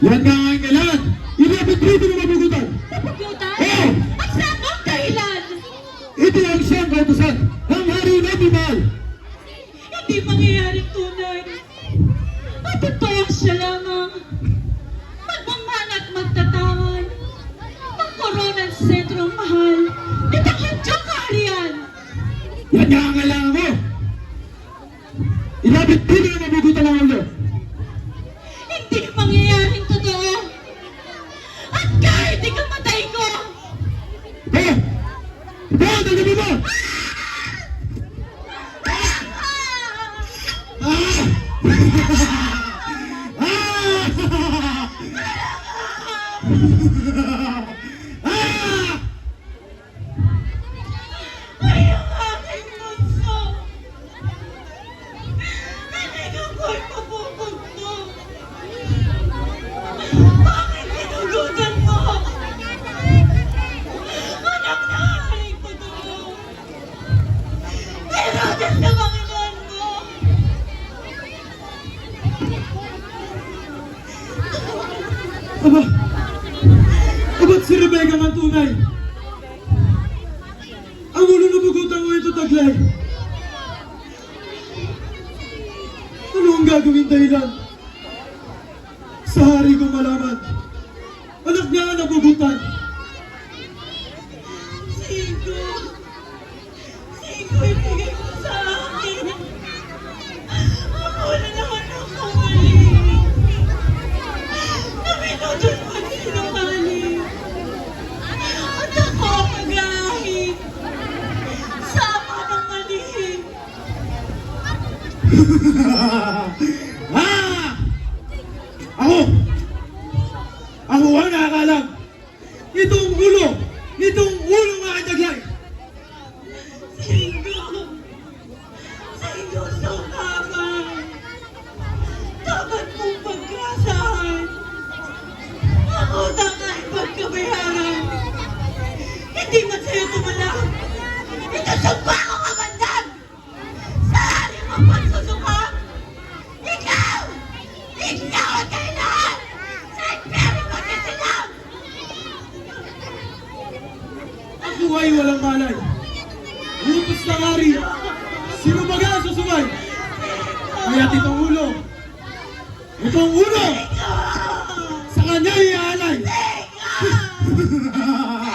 Yan nga ang kailangan. Ilapit dito ng mabugutan. Napugutan? Oo! At saan ang dahilan? Ito ang siyang kautusan ng hari na Bibal. Hindi mangyayaring tunay. At totoo siya lamang. Magmamahal at magtatawan. Ang koronang sentrong mahal. Itang hadyang kaharian. Yan nga ang kailangan mo. Ilapit dito ng mabugutan ng ulo. Hindi mangyayaring totoo. At kahit ikamatay ko, Ha? Ba, tagabi mo! Ah! Aba! Aba't si Rebecca man tunay? Ang ulo na bugutan mo ito taglay. Ano ang gagawin dahilan? Sa hari kong malaman. Anak niya ang nabugutan. ah! Ako! Ako ang nakakalam! Itong ulo! Itong ulo ng aking taglay! Sigo. Sigo, sumabay. Dapat mong pagkasahan. Ako tangay pagkabayaran. Hindi man tumalak. Ito sumpa Ikaw ang kailangan! Sa impyerno magkasilang! Ako ay walang malay. Utos ng hari. Sino ba ang susubay? Kaya't itong ulo. Itong ulo! Sa kanya iaalay.